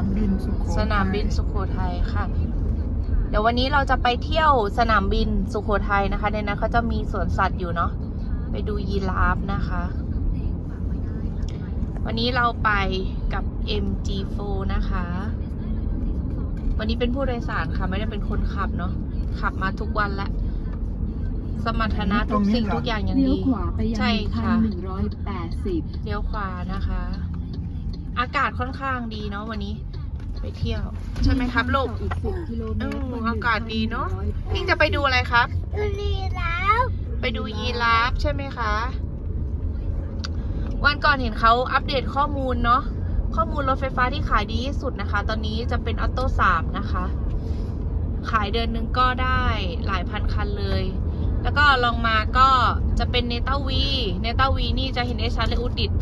ามบินสุโขทัยสนามบินสุโขทัยค่ะ เดี๋ยววันนี้เราจะไปเที่ยวสนามบินสุโขทัยนะคะ ในนั้นเขาจะมีสวนสัตว์อยู่เนาะ ไปดูยีราฟนะคะ วันนี้เราไปกับ MG4 นะคะ วันนี้เป็นผู้โดยสารค่ะ ไม่ได้เป็นคนขับเนาะ ขับมาทุกวันแล้วสมรรถนะทุกสิ่งทุกอย่างอย่างเลี้ยวดีขวาไปยังใช่หนึ่งพัค่ะนหนึ่งร้อยแปดสิบเลี้ยวขวานะคะ อากาศค่อนข้างดีเนาะวันนี้ ไปเที่ยว ใช่ไหมครับลูกอีกสิบกิโลเมตรอืมอากาศดีเนอะพี่จะไปดูอะไรครับ ดูดีแล้วไปดูยีราฟใช่ไหมคะ วันก่อนเห็นเขาอัปเดตข้อมูลเนาะข้อมูลรถไฟฟ้าที่ขายดีที่สุดนะคะ ตอนนี้จะเป็นออโต้สามนะคะ ขายเดือนหนึงก็ได้หลายพันคันเลย แล้วก็ลองมาก็จะเป็นเนต้าวี เนต้าวีนี่จะเห็นได้ชัดเลยอุดิต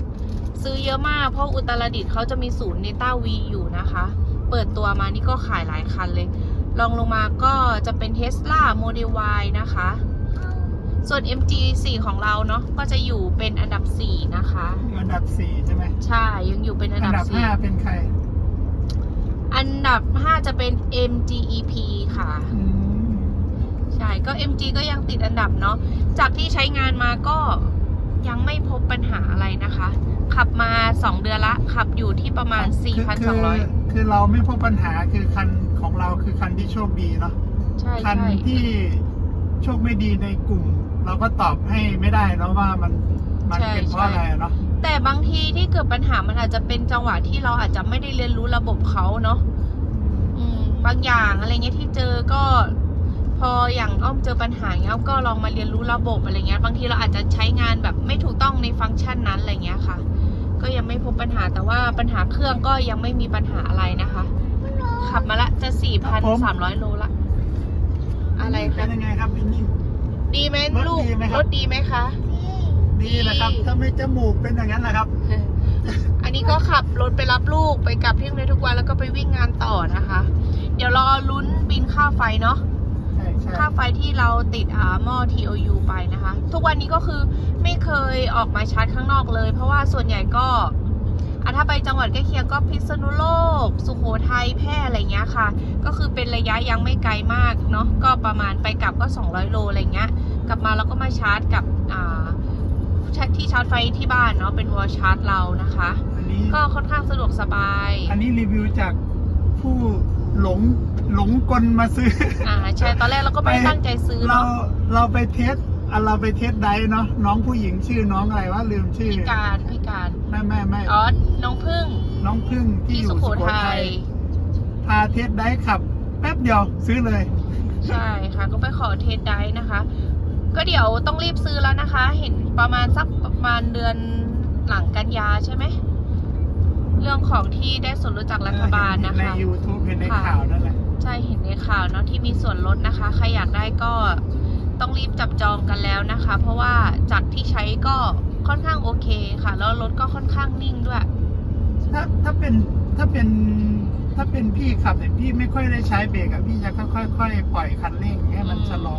ซื้อเยอะมากเพราะอุตรดิตถ์เขาจะมีศูนย์เนต้าวีอยู่นะคะ เปิดตัวมานี่ก็ขายหลายคันเลย ลองลงมาก็จะเป็น Tesla Model Y นะคะ ส่วน MG4 ของเราเนาะก็จะอยู่เป็นอันดับ 4 นะคะ อันดับสี่ใช่ไหมใช่ยังอยู่เป็นอัอันนดับดับห้าเป็นใคร4อันดับ 5 จะเป็น MGEP ค่ะอืมใช่ก็ MG ก็ยังติดอันดับเนาะจากที่ใช้งานมาก็ยังไม่พบปัญหาอะไรนะคะ ขับมา 2 เดือนละ ขับอยู่ที่ประมาณคือคือ4,200 คือเราไม่พบปัญหาคือคันของเราคือคันที่โชคดีเนาะใช่คันใช่ที่โชคไม่ดีในกลุ่ม เราก็ตอบให้ไม่ได้เนาะว่ามันมันเป็นเพราะอะไรอะเนาะแต่บางทีที่เกิดปัญหามันอาจจะเป็นจังหวะที่เราอาจจะไม่ได้เรียนรู้ระบบเขาเนาะอืมบางอย่างอะไรเงี้ยที่เจอก็พออย่างอ้อมเจอปัญหาเงี้ยอ้อมก็ลองมาเรียนรู้ระบบอะไรเงี้ย บางทีเราอาจจะใช้งานแบบไม่ถูกต้องในฟังก์ชันนั้นอะไรเงี้ยค่ะก็ยัง ไม่พบปัญหาแต่ว่าปัญหาเครื่องก็ยังไม่มีปัญหาอะไรนะคะ ขับมาละจะสี่พันสามร้อยโลละ อะไรคเป็รับนยังไงครับบินนี่ดีไหมรถลูกดีไหมครับ รถดีไหมคะดีนะครับถ้าไม่จมูกเป็นอย่างนั้นแหละครับ อันนี้ก็ขับรถไปรับลูกไปกลับเที่ยงเลยทุกวันแล้วก็ไปวิ่งงานต่อนะคะ เดี๋ยวรอลุ้นบินค่าไฟเนาะใช่ใช่ ค่าไฟที่เราติดอ่าหม้อ TOU ไปนะคะ ทุกวันนี้ก็คือไม่เคยออกมาชาร์จข้างนอกเลย เพราะว่าส่วนใหญ่ก็อะถ้าไปจังหวัดใกล้เคียงก็พิษณุโลก สุโขทัยแพร่อะไรเงี้ยค่ะ ก็คือเป็นระยะยังไม่ไกลมากเนาะก็ประมาณไปกลับก็ 200 โลอะไรเงี้ย กลับมาเราก็มาชาร์จกับอ่าที่ชาร์จไฟที่บ้านเนาะเป็นวอลชาร์จเรานะคะ อันนี้ก็ค่อนข้างสะดวกสบาย อันนี้รีวิวจากผู้ หลงหลงกลมาซื้อ อ่าใช่ตอนแรกเราก็ไม่ได้ตั้งใจซื้อเราเนาะเราไปเทสอะเราไปเทสไดฟ์เนาะน้องผู้หญิงชื่อน้องอะไรวะลืมชื่อ พิการพิการไม่ไม่ไม่อ๋อน้องพึ่งน้องพึ่งที่ที่อยู่สุสุโขโขทัทัยยพาเทสไดฟ์ขับ แป๊บเดียวซื้อเลย ใช่ค่ะ ก็ไปขอเทสได้นะคะ ก็เดี๋ยวต้องรีบซื้อแล้วนะคะ เห็นประมาณสักประมาณเดือนหลังกันยาใช่ไหมเรื่องของที่ได้ส่วนลดจากรัฐบาลนะใน คะ YouTube เห็นในค่ะ ข่าวนั่นแหละใช่เห็นในข่าวเนาะที่มีส่วนลดนะคะ ใครอยากได้ก็ต้องรีบจับจองกันแล้วนะคะ เพราะว่าจากที่ใช้ก็ค่อนข้างโอเคค่ะ แล้วรถก็ค่อนข้างนิ่งด้วย ถ้าถ้าเป็นถ้าเป็นถ้าเป็นพี่ขับเนี่ยพี่ไม่ค่อยได้ใช้เบรกอะพี่จะค่อยๆค่อยๆปล่อยคันเร่งให้มันอืมชะลอ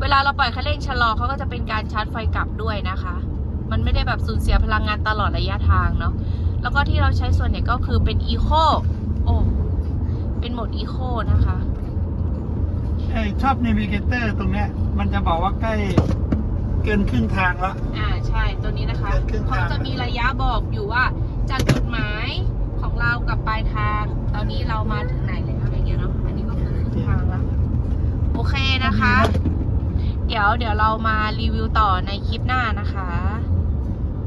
เวลาเราปล่อยคันเร่งชะลอเขาก็จะเป็นการชาร์จไฟกลับด้วยนะคะ มันไม่ได้แบบสูญเสียพลังงานตลอดระยะทางเนาะแล้วก็ที่เราใช้ส่วนใหญ่ก็คือเป็นอีโคโอ้ เป็นโหมดอีโคนะคะเอ้ยชอบ n น v i เกเตอร์ตรงเนี้ย มันจะบอกว่าใกล้เกินครึ่งทางแล้วอ่าใช่ตัวนี้นะคะเกินครึ่งทาง เขาจะมีระยะบอกอยู่ว่า จากจุดหมายของเรากับปลายทาง ตอนนี้เรามาถึงไหนแล้วอะไรเงี้ยเนาะอันนี้ก็คือครึ่งทางแล้วโอเคนะคะ เดี๋ยวเดี๋ยวเรามารีวิวต่อในคลิปหน้านะคะ